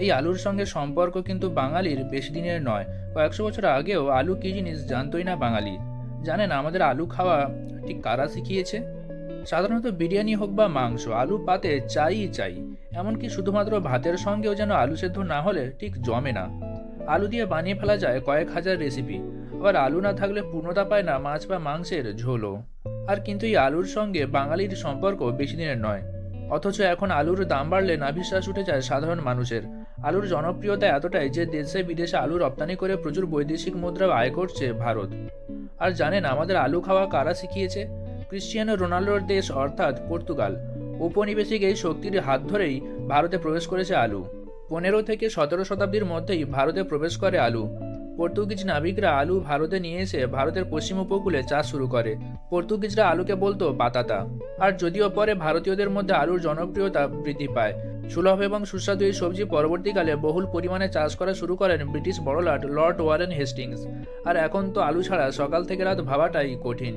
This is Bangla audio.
এই আলুর সঙ্গে সম্পর্ক কিন্তু বাঙালির বেশি দিনের নয়। কয়েকশো বছর আগেও আলু কী জিনিস জানতই না বাঙালি? জানেন আমাদের আলু খাওয়া ঠিক কারা শিখিয়েছে? সাধারণত বিরিয়ানি হোক বা মাংস, আলু পাতে চাইই চাই। এমনকি শুধুমাত্র ভাতের সঙ্গেও যেন আলু সেদ্ধ না হলে ঠিক জমে না। আলু দিয়ে বানিয়ে ফেলা যায় কয়েক হাজার রেসিপি আবার আলু না থাকলে পূর্ণতা পায় না মাছ বা মাংসের ঝোলও। আর কিন্তু এই আলুর সঙ্গে বাঙালির সম্পর্ক বেশি দিনের নয়। অথচ এখন আলুর দাম বাড়লে নাভিশ্বাস উঠে যায় সাধারণ মানুষের। আলুর জনপ্রিয়তা এতটাই যে দেশে বিদেশে আলু রপ্তানি করে প্রচুর বৈদেশিক মুদ্রা আয় করছে ভারত। আর জানেন আমাদের আলু খাওয়া কারা শিখিয়েছে? ক্রিশ্চিয়ানো রোনাল্ডোর দেশ অর্থাৎ পর্তুগাল। ঔপনিবেশিক এই শক্তির হাত ধরেই ভারতে প্রবেশ করেছে আলু। পনেরো থেকে সতেরো শতাব্দীর মধ্যেই ভারতে প্রবেশ করে আলু। পর্তুগিজ নাবিকরা আলু ভারতে নিয়ে এসে ভারতের পশ্চিম উপকূলে চাষ শুরু করে। পর্তুগিজরা আলুকে বলতো পাতাতা আর যদিও পরে ভারতীয়দের মধ্যে আলুর জনপ্রিয়তা বৃদ্ধি পায়। সুলভ এবং সুস্বাদু এই সবজি পরবর্তীকালে বহুল পরিমাণে চাষ করা শুরু করেন ব্রিটিশ বড়লাট লর্ড ওয়ারেন হেস্টিংস। আর এখন তো আলু ছাড়া সকাল থেকে রাত ভাবাটাই কঠিন।